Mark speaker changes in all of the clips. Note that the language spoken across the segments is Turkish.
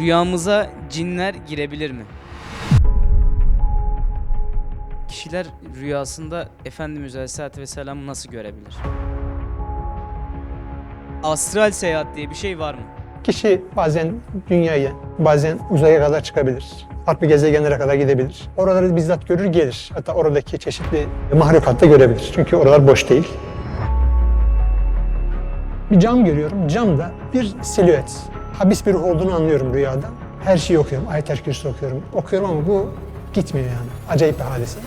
Speaker 1: Rüyamıza cinler girebilir mi? Kişiler rüyasında Efendimiz Aleyhisselatü Vesselam'ı nasıl görebilir? Astral seyahat diye bir şey var mı?
Speaker 2: Kişi bazen dünyaya, bazen uzaya kadar çıkabilir. Farklı gezegenlere kadar gidebilir. Oraları bizzat görür gelir. Hatta oradaki çeşitli mahlukat da görebilir. Çünkü oralar boş değil. Bir cam görüyorum. Camda bir silüet. Habis bir ruh olduğunu anlıyorum rüyada. Her şeyi okuyorum. Ayet-el Kürsü okuyorum. Okuyorum ama bu gitmiyor yani. Acayip bir hadise.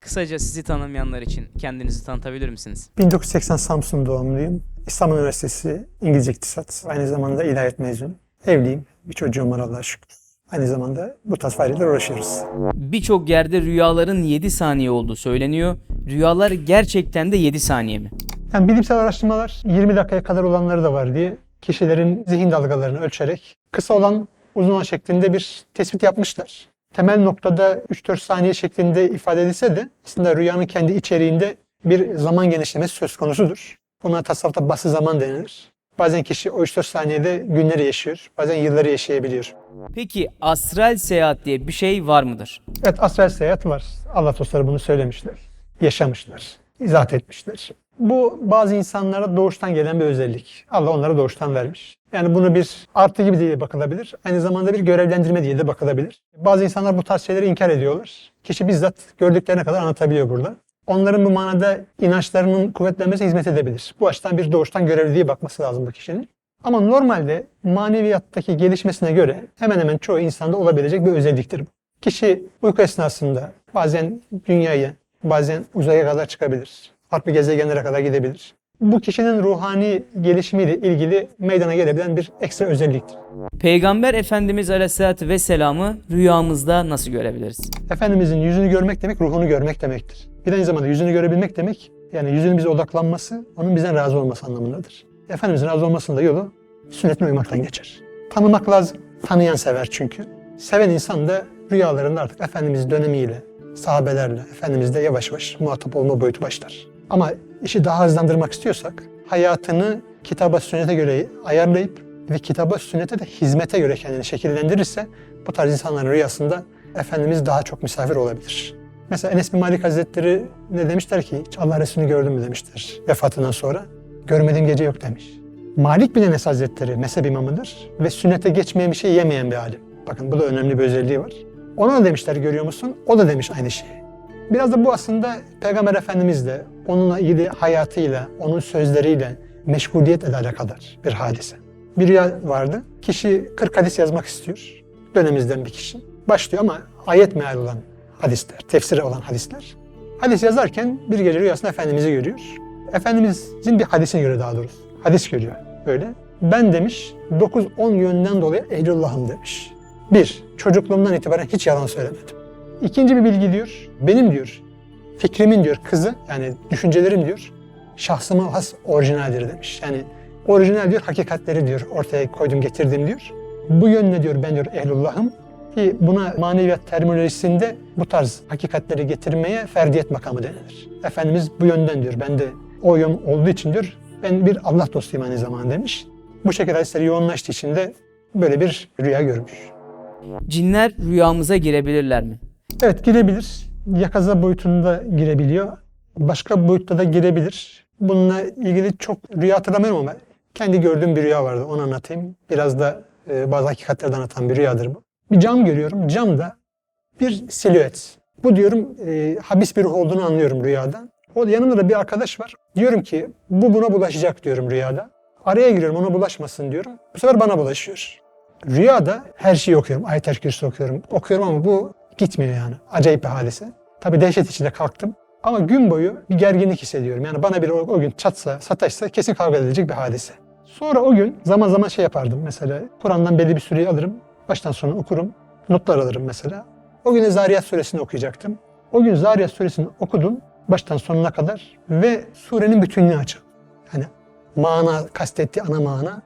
Speaker 1: Kısaca sizi tanımayanlar için kendinizi tanıtabilir misiniz?
Speaker 2: 1980 Samsun doğumluyum. İstanbul Üniversitesi İngilizce İktisat. Aynı zamanda ilahiyat mezunu. Evliyim. Bir çocuğum var Allah'a şükür. Aynı zamanda bu tarz faaliyetle uğraşıyoruz.
Speaker 1: Birçok yerde rüyaların 7 saniye olduğu söyleniyor. Rüyalar gerçekten de 7 saniye mi?
Speaker 2: Yani bilimsel araştırmalar 20 dakikaya kadar olanları da var diye kişilerin zihin dalgalarını ölçerek kısa olan uzun olan şeklinde bir tespit yapmışlar. Temel noktada 3-4 saniye şeklinde ifade edilse de aslında rüyanın kendi içeriğinde bir zaman genişlemesi söz konusudur. Buna tasavvufta bası zaman denilir. Bazen kişi o 3-4 saniyede günleri yaşıyor, bazen yılları yaşayabiliyor.
Speaker 1: Peki astral seyahat diye bir şey var mıdır?
Speaker 2: Evet astral seyahat var. Allah dostları bunu söylemişler. Yaşamışlar. izah etmişler. Bu bazı insanlara doğuştan gelen bir özellik. Allah onlara doğuştan vermiş. Yani bunu bir artı gibi diye bakılabilir. Aynı zamanda bir görevlendirme diye de bakılabilir. Bazı insanlar bu tarz şeyleri inkar ediyorlar. Kişi bizzat gördüklerine kadar anlatabiliyor burada. Onların bu manada inançlarının kuvvetlenmesine hizmet edebilir. Bu açıdan bir doğuştan görevli diye bakması lazım bu kişinin. Ama normalde maneviyattaki gelişmesine göre hemen hemen çoğu insanda olabilecek bir özelliktir bu. Kişi uyku esnasında bazen dünyaya, bazen uzaya kadar çıkabilir. Farklı gezegenlere kadar gidebilir. Bu kişinin ruhani gelişimiyle ilgili meydana gelebilen bir ekstra özelliktir.
Speaker 1: Peygamber Efendimiz Aleyhisselatü Vesselam'ı rüyamızda nasıl görebiliriz?
Speaker 2: Efendimizin yüzünü görmek demek ruhunu görmek demektir. Bir de aynı zamanda yüzünü görebilmek demek yani yüzünün bize odaklanması, onun bizden razı olması anlamındadır. Efendimizin razı olmasının da yolu sünnetine uymaktan geçer. Tanımak lazım. Tanıyan sever çünkü. Seven insan da rüyalarında artık Efendimiz dönemiyle, sahabelerle, Efendimizle yavaş yavaş muhatap olma boyutu başlar. Ama işi daha hızlandırmak istiyorsak hayatını kitaba sünnete göre ayarlayıp ve kitaba sünnete de hizmete göre kendini şekillendirirse bu tarz insanların rüyasında Efendimiz daha çok misafir olabilir. Mesela Enes bin Malik Hazretleri ne demişler ki Allah Resulü'nü gördün mü demişler vefatından sonra. Görmediğim gece yok demiş. Malik bin Enes Hazretleri mezhep imamıdır ve sünnete geçmeyen bir şey yemeyen bir alim. Bakın bu da önemli bir özelliği var. Ona da demişler görüyor musun? O da demiş aynı şeyi. Biraz da bu aslında Peygamber Efendimizle, onunla ilgili hayatıyla, onun sözleriyle meşguliyetle alakadar bir hadise. Bir rüya vardı. Kişi 40 hadis yazmak istiyor. Dönemimizden bir kişi. Başlıyor ama ayet meal olan hadisler, tefsiri olan hadisler. Hadis yazarken bir gece rüyasında Efendimiz'i görüyor. Efendimizin bir hadisine göre daha doğrusu. Hadis görüyor böyle. Ben demiş 9-10 yönden dolayı ehlullah'ım demiş. Bir, çocukluğumdan itibaren hiç yalan söylemedim. İkinci bir bilgi diyor, benim diyor, fikrimin diyor kızı, yani düşüncelerim diyor, şahsıma has orijinaldir demiş. Yani orijinal diyor, hakikatleri diyor, ortaya koydum getirdim diyor. Bu yönle diyor ben diyor ehlullah'ım ki buna maneviyat terminolojisinde bu tarz hakikatleri getirmeye ferdiyet makamı denilir. Efendimiz bu yönden diyor, ben de o yön olduğu için diyor, ben bir Allah dostuyum aynı zamanda demiş. Bu şekilde hadisleri yoğunlaştığı için de böyle bir rüya görmüş.
Speaker 1: Cinler rüyamıza girebilirler mi?
Speaker 2: Evet girebilir. Yakaza boyutunda girebiliyor. Başka boyutta da girebilir. Bununla ilgili çok rüya hatırlamıyorum ama kendi gördüğüm bir rüya vardı. Onu anlatayım. Biraz da e, bazı hakikatlerden anlatan bir rüyadır bu. Bir cam görüyorum. Camda bir silüet. Bu diyorum e, habis bir ruh olduğunu anlıyorum rüyada. O yanımda da bir arkadaş var. Diyorum ki bu buna bulaşacak diyorum rüyada. Araya giriyorum ona bulaşmasın diyorum. Bu sefer bana bulaşıyor. Rüyada her şeyi okuyorum. Ayet-el okuyorum. Okuyorum ama bu gitmiyor yani. Acayip bir hadise. Tabii dehşet içinde kalktım. Ama gün boyu bir gerginlik hissediyorum. Yani bana bir o, o gün çatsa, sataşsa kesin kavga edilecek bir hadise. Sonra o gün zaman zaman şey yapardım mesela. Kur'an'dan belli bir süreyi alırım. Baştan sona okurum. Notlar alırım mesela. O gün Zariyat suresini okuyacaktım. O gün Zariyat suresini okudum. Baştan sonuna kadar. Ve surenin bütünlüğü açık. Yani mana kastettiği ana mana.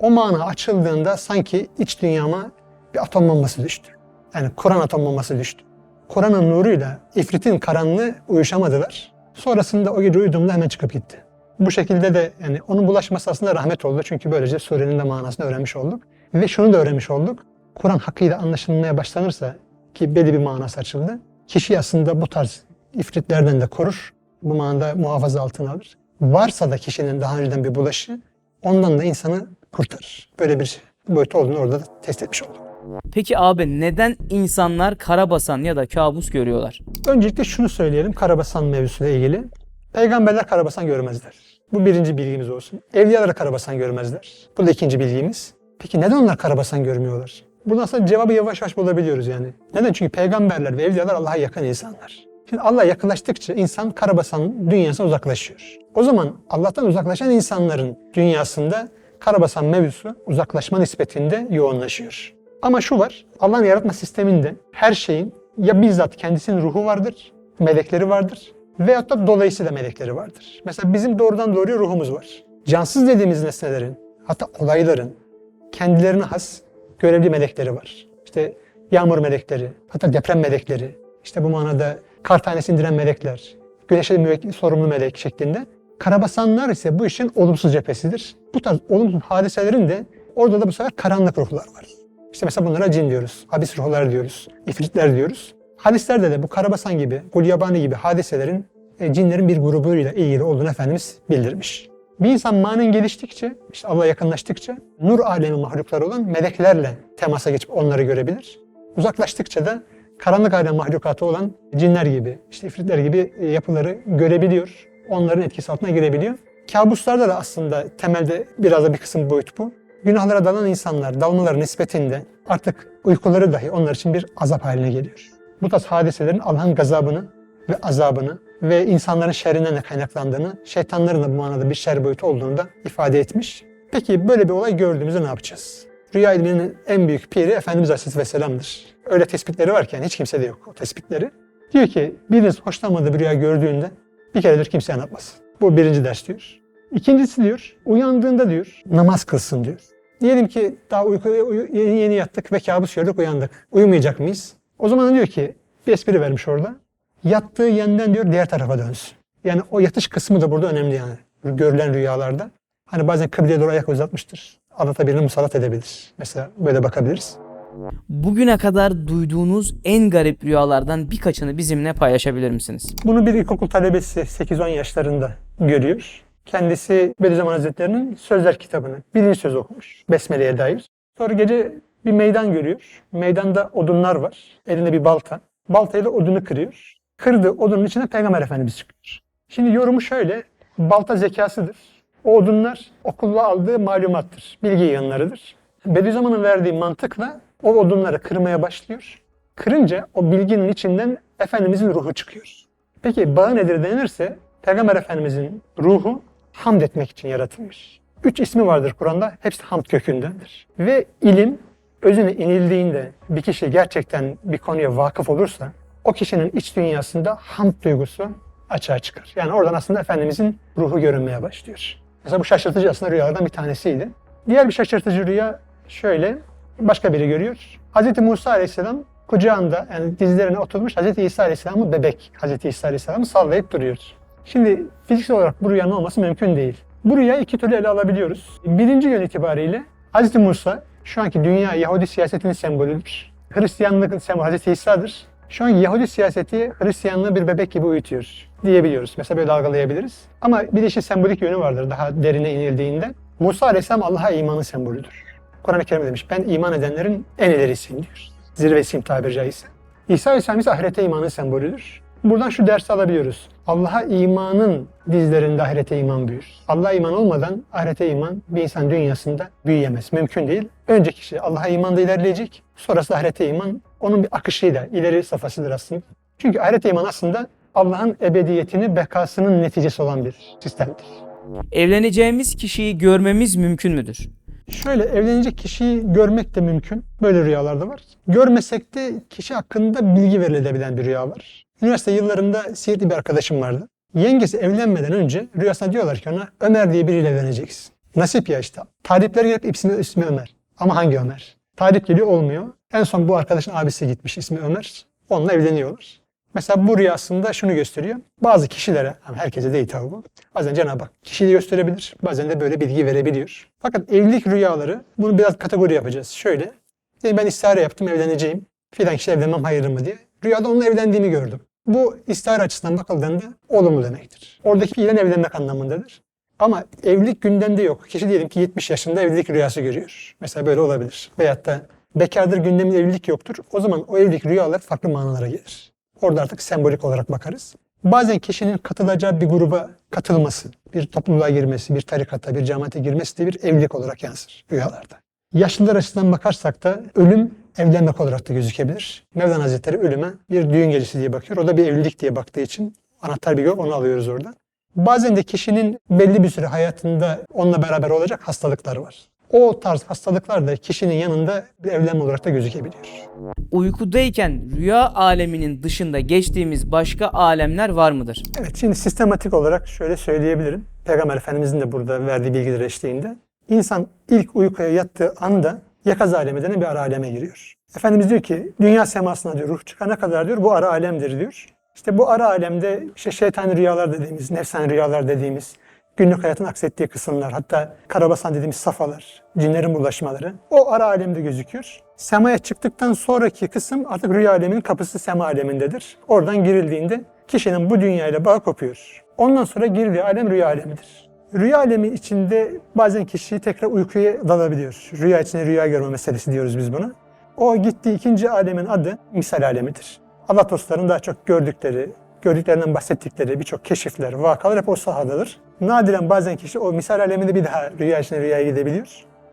Speaker 2: O mana açıldığında sanki iç dünyama bir atom bombası düştü. Yani Kur'an atom bombası düştü. Kur'an'ın nuruyla ifritin karanlığı uyuşamadılar. Sonrasında o gece uyuduğumda hemen çıkıp gitti. Bu şekilde de yani onun bulaşması aslında rahmet oldu. Çünkü böylece surenin de manasını öğrenmiş olduk. Ve şunu da öğrenmiş olduk. Kur'an hakkıyla anlaşılmaya başlanırsa ki belli bir manası açıldı. Kişi aslında bu tarz ifritlerden de korur. Bu manada muhafaza altına alır. Varsa da kişinin daha önceden bir bulaşı ondan da insanı kurtarır. Böyle bir boyut olduğunu orada da test etmiş olduk.
Speaker 1: Peki abi neden insanlar karabasan ya da kabus görüyorlar?
Speaker 2: Öncelikle şunu söyleyelim karabasan mevzusuyla ilgili. Peygamberler karabasan görmezler. Bu birinci bilgimiz olsun. Evliyalar karabasan görmezler. Bu da ikinci bilgimiz. Peki neden onlar karabasan görmüyorlar? Buradan aslında cevabı yavaş yavaş bulabiliyoruz yani. Neden? Çünkü peygamberler ve evliyalar Allah'a yakın insanlar. Şimdi Allah'a yakınlaştıkça insan karabasan dünyasına uzaklaşıyor. O zaman Allah'tan uzaklaşan insanların dünyasında karabasan mevzusu uzaklaşma nispetinde yoğunlaşıyor. Ama şu var, Allah'ın yaratma sisteminde her şeyin ya bizzat kendisinin ruhu vardır, melekleri vardır veyahut da dolayısıyla melekleri vardır. Mesela bizim doğrudan doğruya ruhumuz var. Cansız dediğimiz nesnelerin, hatta olayların kendilerine has görevli melekleri var. İşte yağmur melekleri, hatta deprem melekleri, işte bu manada kar tanesi indiren melekler, güneşe müvekkil sorumlu melek şeklinde. Karabasanlar ise bu işin olumsuz cephesidir. Bu tarz olumsuz hadiselerin de orada da bu sefer karanlık ruhlar var. İşte mesela bunlara cin diyoruz, habis ruhlar diyoruz, ifritler diyoruz. Hadislerde de bu karabasan gibi, gulyabani gibi hadiselerin e, cinlerin bir grubuyla ilgili olduğunu Efendimiz bildirmiş. Bir insan manen geliştikçe, işte Allah'a yakınlaştıkça nur alemi mahlukları olan meleklerle temasa geçip onları görebilir. Uzaklaştıkça da karanlık alem mahlukatı olan cinler gibi, işte ifritler gibi e, yapıları görebiliyor. Onların etkisi altına girebiliyor. Kabuslarda da aslında temelde biraz da bir kısım boyut bu. Günahlara dalan insanlar dalmaları nispetinde artık uykuları dahi onlar için bir azap haline geliyor. Bu tarz hadiselerin Allah'ın gazabını ve azabını ve insanların şerrinden de kaynaklandığını, şeytanların da bu manada bir şer boyutu olduğunu da ifade etmiş. Peki böyle bir olay gördüğümüzde ne yapacağız? Rüya ilminin en büyük piri Efendimiz Aleyhisselatü Vesselam'dır. Öyle tespitleri varken hiç kimsede yok o tespitleri. Diyor ki biriniz hoşlanmadığı bir rüya gördüğünde bir keredir kimseye anlatmasın. Bu birinci ders diyor. İkincisi diyor, uyandığında diyor, namaz kılsın diyor. Diyelim ki daha uykuya uyu- yeni yeni yattık ve kabus gördük uyandık. Uyumayacak mıyız? O zaman diyor ki, bir espri vermiş orada. Yattığı yönden diyor diğer tarafa dönsün. Yani o yatış kısmı da burada önemli yani. Görülen rüyalarda. Hani bazen kıbleye doğru ayak uzatmıştır. Allah da birini musallat edebilir. Mesela böyle bakabiliriz.
Speaker 1: Bugüne kadar duyduğunuz en garip rüyalardan birkaçını bizimle paylaşabilir misiniz?
Speaker 2: Bunu bir ilkokul talebesi 8-10 yaşlarında görüyor. Kendisi Bediüzzaman Hazretleri'nin sözler kitabını, birinci söz okumuş. Besmele'ye dair. Sonra gece bir meydan görüyor. Meydanda odunlar var. Elinde bir balta. Baltayla odunu kırıyor. Kırdığı odunun içine Peygamber Efendimiz çıkıyor. Şimdi yorumu şöyle. Balta zekasıdır. O odunlar okulda aldığı malumattır. Bilgi yığınlarıdır. Bediüzzaman'ın verdiği mantıkla o odunları kırmaya başlıyor. Kırınca o bilginin içinden Efendimizin ruhu çıkıyor. Peki bağı nedir denirse Peygamber Efendimizin ruhu hamd etmek için yaratılmış. Üç ismi vardır Kur'an'da. Hepsi hamd kökündendir. Ve ilim özüne inildiğinde bir kişi gerçekten bir konuya vakıf olursa o kişinin iç dünyasında hamd duygusu açığa çıkar. Yani oradan aslında Efendimizin ruhu görünmeye başlıyor. Mesela bu şaşırtıcı aslında rüyalardan bir tanesiydi. Diğer bir şaşırtıcı rüya şöyle. Başka biri görüyor. Hz. Musa Aleyhisselam kucağında yani dizlerine oturmuş Hz. İsa Aleyhisselam'ı bebek Hz. İsa Aleyhisselam'ı sallayıp duruyor. Şimdi fiziksel olarak bu rüyanın olması mümkün değil. Bu rüyayı iki türlü ele alabiliyoruz. Birinci yön itibariyle Hz. Musa şu anki dünya Yahudi siyasetinin sembolüdür. Hristiyanlığın sembolü Hz. İsa'dır. Şu an Yahudi siyaseti Hristiyanlığı bir bebek gibi uyutuyor diyebiliyoruz. Mesela böyle algılayabiliriz. Ama bir de işin sembolik yönü vardır daha derine inildiğinde. Musa Aleyhisselam Allah'a imanın sembolüdür. Kur'an-ı Kerim demiş ben iman edenlerin en ilerisiyim diyor. Zirvesiyim tabiri caizse. İsa Aleyhisselam ise ahirete imanın sembolüdür. Buradan şu dersi alabiliyoruz. Allah'a imanın dizlerinde ahirete iman büyür. Allah'a iman olmadan ahirete iman bir insan dünyasında büyüyemez. Mümkün değil. Önce kişi Allah'a imanda ilerleyecek. Sonrası ahirete iman onun bir akışıyla ileri safhasıdır aslında. Çünkü ahirete iman aslında Allah'ın ebediyetini, bekasının neticesi olan bir sistemdir.
Speaker 1: Evleneceğimiz kişiyi görmemiz mümkün müdür?
Speaker 2: Şöyle evlenecek kişiyi görmek de mümkün. Böyle rüyalar da var. Görmesek de kişi hakkında bilgi verilebilen bir rüya var. Üniversite yıllarında Siirtli bir arkadaşım vardı. Yengesi evlenmeden önce rüyasında diyorlar ki ona Ömer diye biriyle evleneceksin. Nasip ya işte. Talipler gelip ismi, ismi Ömer. Ama hangi Ömer? Talip geliyor olmuyor. En son bu arkadaşın abisi gitmiş ismi Ömer. Onunla evleniyorlar. Mesela bu rüyasında şunu gösteriyor. Bazı kişilere, ama herkese değil tabi bu. Bazen Cenab-ı Hak kişiyi gösterebilir. Bazen de böyle bilgi verebiliyor. Fakat evlilik rüyaları, bunu biraz kategori yapacağız. Şöyle, ben istihare yaptım, evleneceğim. Filan kişi evlenmem hayırlı mı diye. Rüyada onunla evlendiğini gördüm. Bu istihare açısından bakıldığında olumlu demektir. Oradaki fiilen evlenmek anlamındadır. Ama evlilik gündemde yok. Kişi diyelim ki 70 yaşında evlilik rüyası görüyor. Mesela böyle olabilir. Veyahut da bekardır gündeminde evlilik yoktur. O zaman o evlilik rüyalar farklı manalara gelir. Orada artık sembolik olarak bakarız. Bazen kişinin katılacağı bir gruba katılması, bir topluluğa girmesi, bir tarikata, bir cemaate girmesi de bir evlilik olarak yansır rüyalarda. Yaşlılar açısından bakarsak da ölüm evlenmek olarak da gözükebilir. Mevlana Hazretleri ölüme bir düğün gecesi diye bakıyor. O da bir evlilik diye baktığı için anahtar bir yok onu alıyoruz oradan. Bazen de kişinin belli bir süre hayatında onunla beraber olacak hastalıkları var. O tarz hastalıklar da kişinin yanında bir evlenme olarak da gözükebiliyor.
Speaker 1: Uykudayken rüya aleminin dışında geçtiğimiz başka alemler var mıdır?
Speaker 2: Evet şimdi sistematik olarak şöyle söyleyebilirim. Peygamber Efendimizin de burada verdiği bilgiler eşliğinde. İnsan ilk uykuya yattığı anda yakaz alemi denen bir ara aleme giriyor. Efendimiz diyor ki dünya semasına diyor ruh çıkana kadar diyor bu ara alemdir diyor. İşte bu ara alemde işte şeytani rüyalar dediğimiz, nefsani rüyalar dediğimiz, günlük hayatın aksettiği kısımlar, hatta karabasan dediğimiz safalar, cinlerin bulaşmaları o ara alemde gözüküyor. Semaya çıktıktan sonraki kısım artık rüya aleminin kapısı sema alemindedir. Oradan girildiğinde kişinin bu dünyayla bağ kopuyor. Ondan sonra girdiği alem rüya alemidir. Rüya alemi içinde bazen kişi tekrar uykuya dalabiliyor. Rüya içinde rüya görme meselesi diyoruz biz buna. O gittiği ikinci alemin adı misal alemidir. Allah dostlarının daha çok gördükleri, gördüklerinden bahsettikleri birçok keşifler, vakalar hep o sahadadır. Nadiren bazen kişi o misal aleminde bir daha rüya içine rüyaya gidebiliyor.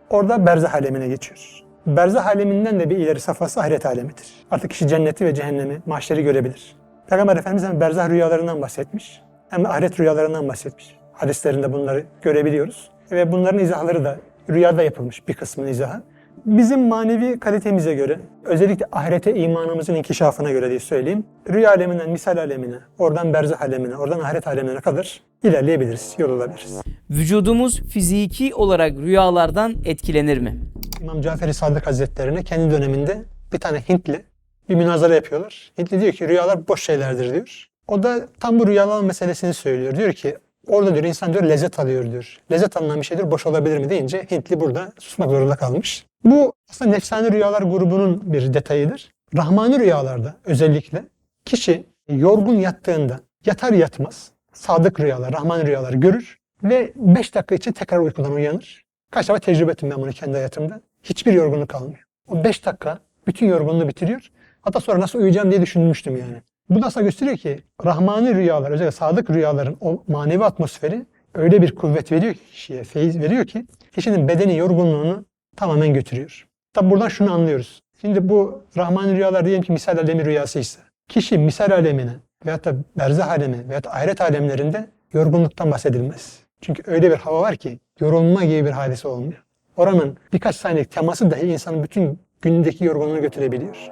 Speaker 2: Orada berzah alemine geçiyor. Berzah aleminden de bir ileri safhası ahiret alemidir. Artık kişi cenneti ve cehennemi, mahşeri görebilir. Peygamber Efendimiz hem berzah rüyalarından bahsetmiş hem ahiret rüyalarından bahsetmiş. Hadislerinde bunları görebiliyoruz. Ve bunların izahları da rüyada yapılmış bir kısmının izahı. Bizim manevi kalitemize göre, özellikle ahirete imanımızın inkişafına göre diye söyleyeyim, rüya aleminden misal alemine, oradan berzah alemine, oradan ahiret alemine kadar ilerleyebiliriz, yol alabiliriz.
Speaker 1: Vücudumuz fiziki olarak rüyalardan etkilenir mi?
Speaker 2: İmam Cafer-i Sadık Hazretlerine kendi döneminde bir tane Hintli bir münazara yapıyorlar. Hintli diyor ki rüyalar boş şeylerdir diyor. O da tam bu rüyalar meselesini söylüyor. Diyor ki orada diyor insan diyor lezzet alıyor diyor. Lezzet alınan bir şey diyor boş olabilir mi deyince Hintli burada susmak zorunda kalmış. Bu aslında nefsani rüyalar grubunun bir detayıdır. Rahmani rüyalarda özellikle kişi yorgun yattığında yatar yatmaz sadık rüyalar, rahmani rüyalar görür ve 5 dakika için tekrar uykudan uyanır. Kaç defa tecrübe ettim ben bunu kendi hayatımda. Hiçbir yorgunluk kalmıyor. O 5 dakika bütün yorgunluğu bitiriyor. Hatta sonra nasıl uyuyacağım diye düşünmüştüm yani. Bu da aslında gösteriyor ki rahmani rüyalar, özellikle sadık rüyaların o manevi atmosferi öyle bir kuvvet veriyor ki kişiye, feyiz veriyor ki kişinin bedeni yorgunluğunu tamamen götürüyor. Tabi buradan şunu anlıyoruz. Şimdi bu rahmani rüyalar diyelim ki misal alemi rüyasıysa, kişi misal alemine veyahut da berzah alemi veyahut da ahiret alemlerinde yorgunluktan bahsedilmez. Çünkü öyle bir hava var ki yorulma gibi bir hadise olmuyor. Oranın birkaç saniyelik teması dahi insanın bütün günündeki yorgunluğunu götürebiliyor.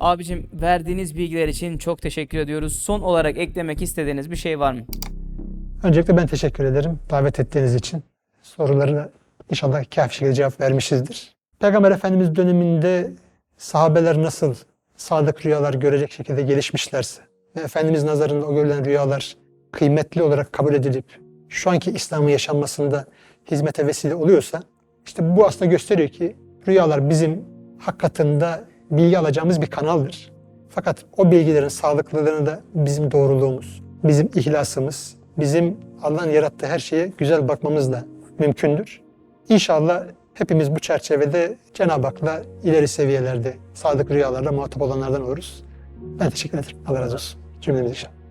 Speaker 1: Abicim verdiğiniz bilgiler için çok teşekkür ediyoruz. Son olarak eklemek istediğiniz bir şey var mı?
Speaker 2: Öncelikle ben teşekkür ederim davet ettiğiniz için. Sorularına inşallah kafi şekilde cevap vermişizdir. Peygamber Efendimiz döneminde sahabeler nasıl sadık rüyalar görecek şekilde gelişmişlerse ve Efendimiz nazarında o görülen rüyalar kıymetli olarak kabul edilip şu anki İslam'ın yaşanmasında hizmete vesile oluyorsa işte bu aslında gösteriyor ki rüyalar bizim hak katında bilgi alacağımız bir kanaldır. Fakat o bilgilerin sağlıklılığını da bizim doğruluğumuz, bizim ihlasımız, bizim Allah'ın yarattığı her şeye güzel bakmamızla mümkündür. İnşallah hepimiz bu çerçevede Cenab-ı Hak'la ileri seviyelerde sadık rüyalarla muhatap olanlardan oluruz. Ben teşekkür ederim. Allah razı olsun. Cümlemiz inşallah.